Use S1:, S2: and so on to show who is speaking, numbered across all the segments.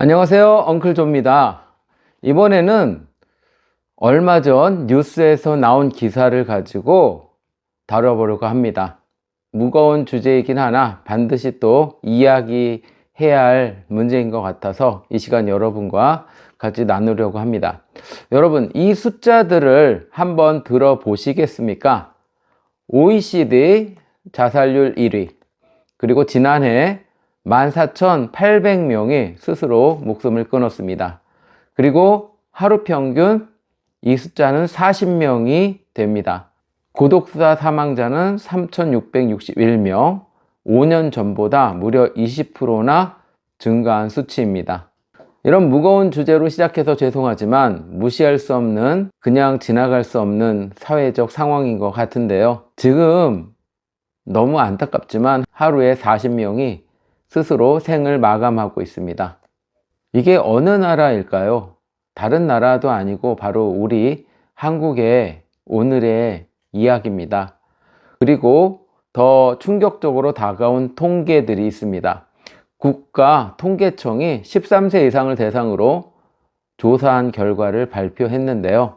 S1: 안녕하세요. 엉클조입니다. 이번에는 얼마 전 뉴스에서 나온 기사를 가지고 다뤄보려고 합니다. 무거운 주제이긴 하나 반드시 또 이야기해야 할 문제인 것 같아서 이 시간 여러분과 같이 나누려고 합니다. 여러분, 이 숫자들을 한번 들어보시겠습니까? OECD 자살률 1위, 그리고 지난해 14,800명이 스스로 목숨을 끊었습니다. 그리고 하루 평균 이 숫자는 40명이 됩니다. 고독사 사망자는 3,661명, 5년 전보다 무려 20%나 증가한 수치입니다. 이런 무거운 주제로 시작해서 죄송하지만 무시할 수 없는, 그냥 지나갈 수 없는 사회적 상황인 것 같은데요. 지금 너무 안타깝지만 하루에 40명이 스스로 생을 마감하고 있습니다. 이게 어느 나라일까요? 다른 나라도 아니고 바로 우리 한국의 오늘의 이야기입니다. 그리고 더 충격적으로 다가온 통계들이 있습니다. 국가 통계청이 13세 이상을 대상으로 조사한 결과를 발표했는데요.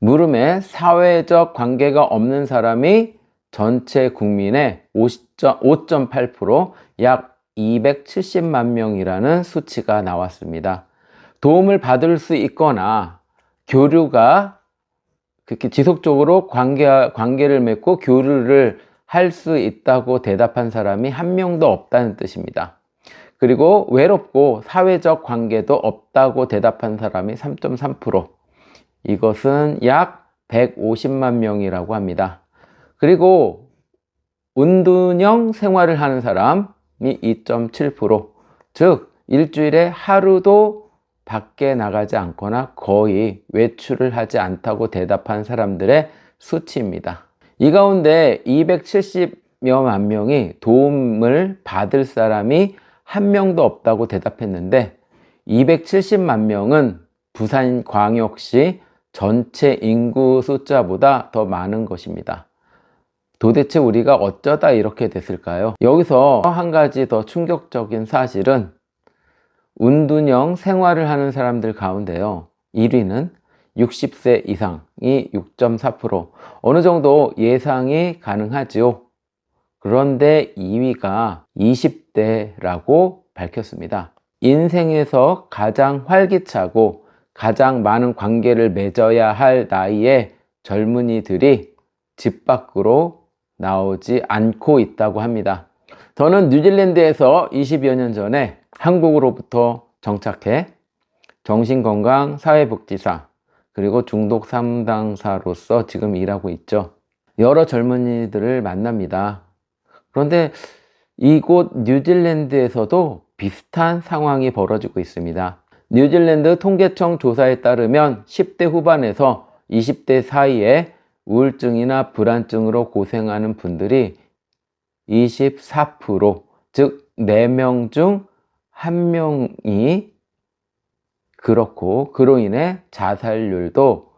S1: 물음에 사회적 관계가 없는 사람이 전체 국민의 5.8%, 약 270만 명이라는 수치가 나왔습니다. 도움을 받을 수 있거나 교류가 그렇게 지속적으로 관계, 관계를 맺고 교류를 할 수 있다고 대답한 사람이 한 명도 없다는 뜻입니다. 그리고 외롭고 사회적 관계도 없다고 대답한 사람이 3.3%. 이것은 약 150만 명이라고 합니다. 그리고 은둔형 생활을 하는 사람이 2.7%. 즉, 일주일에 하루도 밖에 나가지 않거나 거의 외출을 하지 않다고 대답한 사람들의 수치입니다. 이 가운데 270여만 명이 도움을 받을 사람이 한 명도 없다고 대답했는데 270만 명은 부산 광역시 전체 인구 숫자보다 더 많은 것입니다. 도대체 우리가 어쩌다 이렇게 됐을까요? 여기서 한 가지 더 충격적인 사실은 운둔형 생활을 하는 사람들 가운데요. 1위는 60세 이상이 6.4%. 어느 정도 예상이 가능하지요. 그런데 2위가 20대라고 밝혔습니다. 인생에서 가장 활기차고 가장 많은 관계를 맺어야 할 나이에 젊은이들이 집 밖으로 나오지 않고 있다고 합니다. 저는 뉴질랜드에서 20여 년 전에 한국으로부터 정착해 정신건강 사회복지사 그리고 중독 상담사로서 지금 일하고 있죠. 여러 젊은이들을 만납니다. 그런데 이곳 뉴질랜드에서도 비슷한 상황이 벌어지고 있습니다. 뉴질랜드 통계청 조사에 따르면 10대 후반에서 20대 사이에 우울증이나 불안증으로 고생하는 분들이 24%, 즉 4명 중 1명이 그렇고 그로 인해 자살률도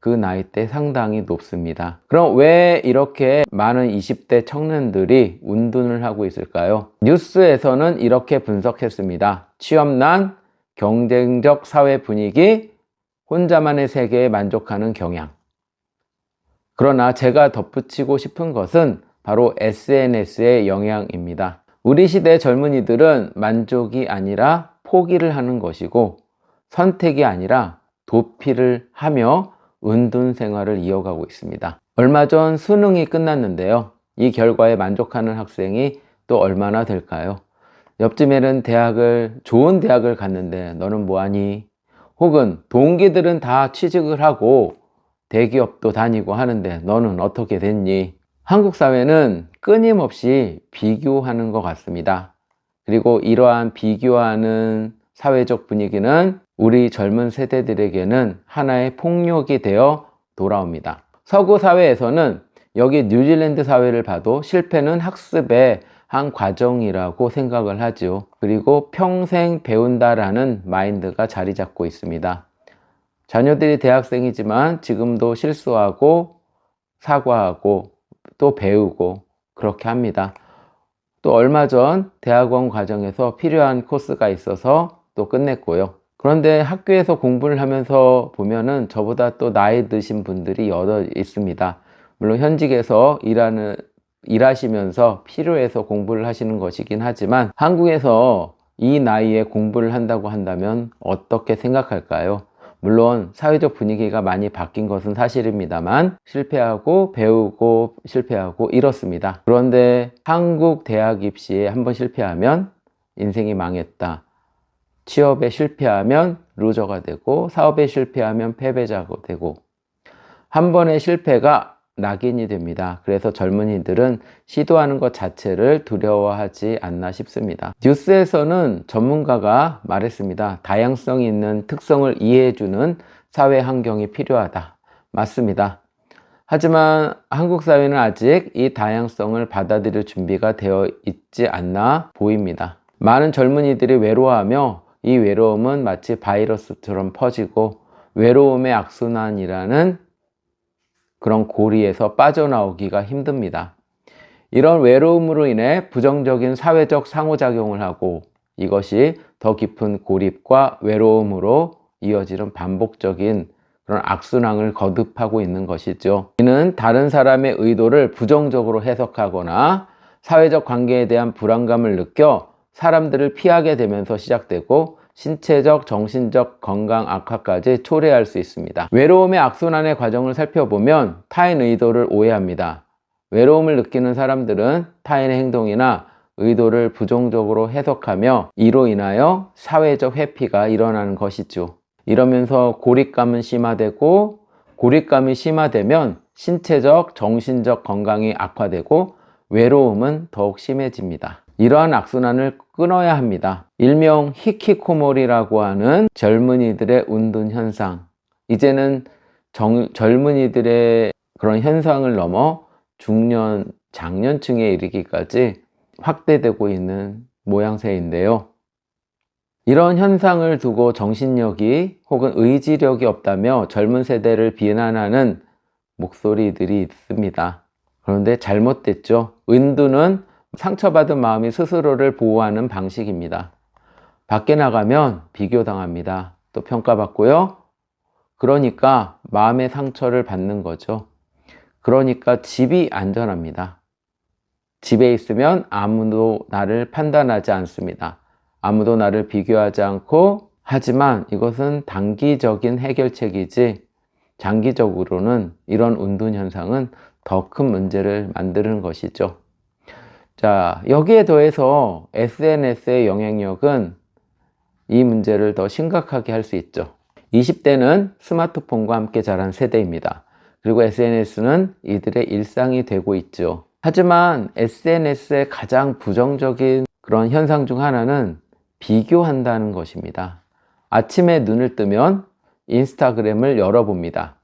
S1: 그 나이 대 상당히 높습니다. 그럼 왜 이렇게 많은 20대 청년들이 운둔을 하고 있을까요? 뉴스에서는 이렇게 분석했습니다. 취업난, 경쟁적 사회 분위기, 혼자만의 세계에 만족하는 경향. 그러나 제가 덧붙이고 싶은 것은 바로 SNS의 영향입니다. 우리 시대 젊은이들은 만족이 아니라 포기를 하는 것이고 선택이 아니라 도피를 하며 은둔 생활을 이어가고 있습니다. 얼마 전 수능이 끝났는데요. 이 결과에 만족하는 학생이 또 얼마나 될까요? 옆집에는 대학을, 좋은 대학을 갔는데 너는 뭐하니? 혹은 동기들은 다 취직을 하고 대기업도 다니고 하는데 너는 어떻게 됐니? 한국 사회는 끊임없이 비교하는 것 같습니다. 그리고 이러한 비교하는 사회적 분위기는 우리 젊은 세대들에게는 하나의 폭력이 되어 돌아옵니다. 서구 사회에서는 여기 뉴질랜드 사회를 봐도 실패는 학습의 한 과정이라고 생각을 하죠. 그리고 평생 배운다라는 마인드가 자리 잡고 있습니다. 자녀들이 대학생이지만 지금도 실수하고 사과하고 또 배우고 그렇게 합니다. 또 얼마 전 대학원 과정에서 필요한 코스가 있어서 수업도 끝냈고요. 그런데 학교에서 공부를 하면서 보면은 저보다 또 나이 드신 분들이 여러 있습니다. 물론 현직에서 일하는, 일하시면서 필요해서 공부를 하시는 것이긴 하지만 한국에서 이 나이에 공부를 한다고 한다면 어떻게 생각할까요? 물론 사회적 분위기가 많이 바뀐 것은 사실입니다만 실패하고 배우고 실패하고 이렇습니다. 그런데 한국 대학 입시에 한번 실패하면 인생이 망했다. 취업에 실패하면 루저가 되고 사업에 실패하면 패배자가 되고 한 번의 실패가 낙인이 됩니다. 그래서 젊은이들은 시도하는 것 자체를 두려워하지 않나 싶습니다. 뉴스에서는 전문가가 말했습니다. 다양성이 있는 특성을 이해해주는 사회 환경이 필요하다. 맞습니다. 하지만 한국 사회는 아직 이 다양성을 받아들일 준비가 되어 있지 않나 보입니다. 많은 젊은이들이 외로워하며 이 외로움은 마치 바이러스처럼 퍼지고 외로움의 악순환이라는 그런 고리에서 빠져나오기가 힘듭니다. 이런 외로움으로 인해 부정적인 사회적 상호작용을 하고 이것이 더 깊은 고립과 외로움으로 이어지는 반복적인 그런 악순환을 거듭하고 있는 것이죠. 이는 다른 사람의 의도를 부정적으로 해석하거나 사회적 관계에 대한 불안감을 느껴 사람들을 피하게 되면서 시작되고 신체적, 정신적 건강 악화까지 초래할 수 있습니다. 외로움의 악순환의 과정을 살펴보면 타인 의도를 오해합니다. 외로움을 느끼는 사람들은 타인의 행동이나 의도를 부정적으로 해석하며 이로 인하여 사회적 회피가 일어나는 것이죠. 이러면서 고립감은 심화되고 고립감이 심화되면 신체적, 정신적 건강이 악화되고 외로움은 더욱 심해집니다. 이러한 악순환을 끊어야 합니다. 일명 히키코모리라고 하는 젊은이들의 운둔 현상. 이제는 정, 젊은이들의 그런 현상을 넘어 중년, 장년층에 이르기까지 확대되고 있는 모양새인데요. 이런 현상을 두고 정신력이 혹은 의지력이 없다며 젊은 세대를 비난하는 목소리들이 있습니다. 그런데 잘못됐죠. 은두는 상처받은 마음이 스스로를 보호하는 방식입니다. 밖에 나가면 비교당합니다. 또 평가받고요. 그러니까 마음의 상처를 받는 거죠. 그러니까 집이 안전합니다. 집에 있으면 아무도 나를 판단하지 않습니다. 아무도 나를 비교하지 않고 하지만 이것은 단기적인 해결책이지 장기적으로는 이런 운둔 현상은 더 큰 문제를 만드는 것이죠. 자, 여기에 더해서 SNS의 영향력은 이 문제를 더 심각하게 할 수 있죠. 20대는 스마트폰과 함께 자란 세대입니다. 그리고 SNS는 이들의 일상이 되고 있죠. 하지만 SNS의 가장 부정적인 그런 현상 중 하나는 비교한다는 것입니다. 아침에 눈을 뜨면 인스타그램을 열어봅니다.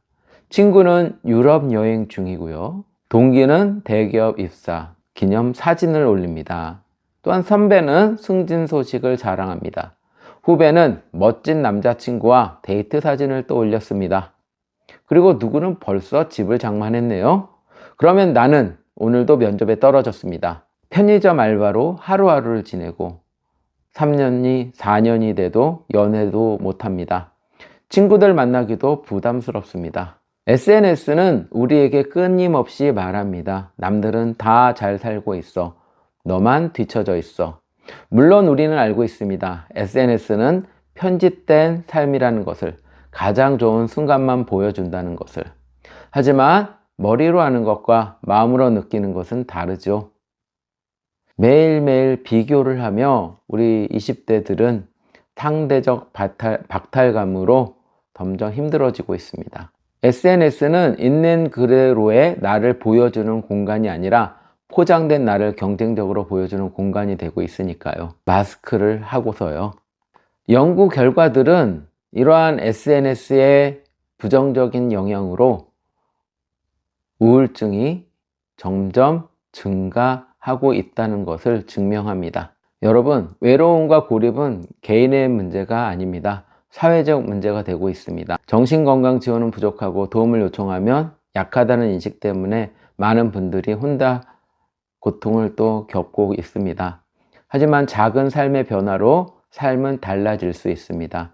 S1: 친구는 유럽 여행 중이고요. 동기는 대기업 입사, 기념 사진을 올립니다. 또한 선배는 승진 소식을 자랑합니다. 후배는 멋진 남자친구와 데이트 사진을 또 올렸습니다. 그리고 누구는 벌써 집을 장만했네요. 그러면 나는 오늘도 면접에 떨어졌습니다. 편의점 알바로 하루하루를 지내고 3년이 4년이 돼도 연애도 못합니다. 친구들 만나기도 부담스럽습니다. SNS는 우리에게 끊임없이 말합니다. 남들은 다 잘 살고 있어. 너만 뒤처져 있어. 물론 우리는 알고 있습니다. SNS는 편집된 삶이라는 것을 가장 좋은 순간만 보여준다는 것을. 하지만 머리로 하는 것과 마음으로 느끼는 것은 다르죠. 매일매일 비교를 하며 우리 20대들은 상대적 박탈, 박탈감으로 점점 힘들어지고 있습니다. SNS는 있는 그대로의 나를 보여주는 공간이 아니라 포장된 나를 경쟁적으로 보여주는 공간이 되고 있으니까요. 마스크를 하고서요. 연구 결과들은 이러한 SNS의 부정적인 영향으로 우울증이 점점 증가하고 있다는 것을 증명합니다. 여러분, 외로움과 고립은 개인의 문제가 아닙니다. 사회적 문제가 되고 있습니다. 정신건강 지원은 부족하고 도움을 요청하면 약하다는 인식 때문에 많은 분들이 혼자 고통을 또 겪고 있습니다. 하지만 작은 삶의 변화로 삶은 달라질 수 있습니다.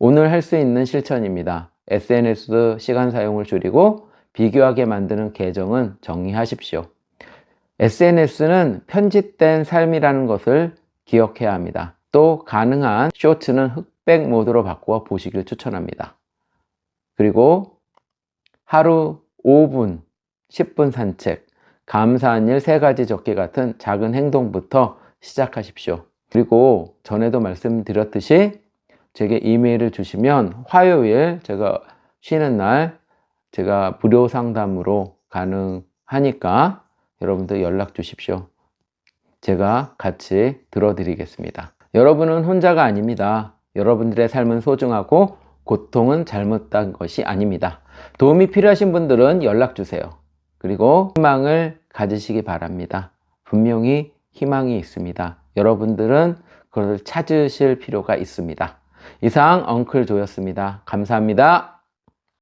S1: 오늘 할 수 있는 실천입니다. SNS 시간 사용을 줄이고 비교하게 만드는 계정은 정리하십시오. SNS는 편집된 삶이라는 것을 기억해야 합니다. 또 가능한 쇼츠는 흑 백 모드로 바꾸어 보시길 추천합니다. 그리고 하루 5분, 10분 산책, 감사한 일세 가지 적기 같은 작은 행동부터 시작하십시오. 그리고 전에도 말씀드렸듯이 제게 이메일을 주시면 화요일 제가 쉬는 날 제가 무료 상담으로 가능하니까 여러분들 연락 주십시오. 제가 같이 들어드리겠습니다. 여러분은 혼자가 아닙니다. 여러분들의 삶은 소중하고 고통은 잘못된 것이 아닙니다. 도움이 필요하신 분들은 연락 주세요. 그리고 희망을 가지시기 바랍니다. 분명히 희망이 있습니다. 여러분들은 그것을 찾으실 필요가 있습니다. 이상 엉클 조였습니다. 감사합니다.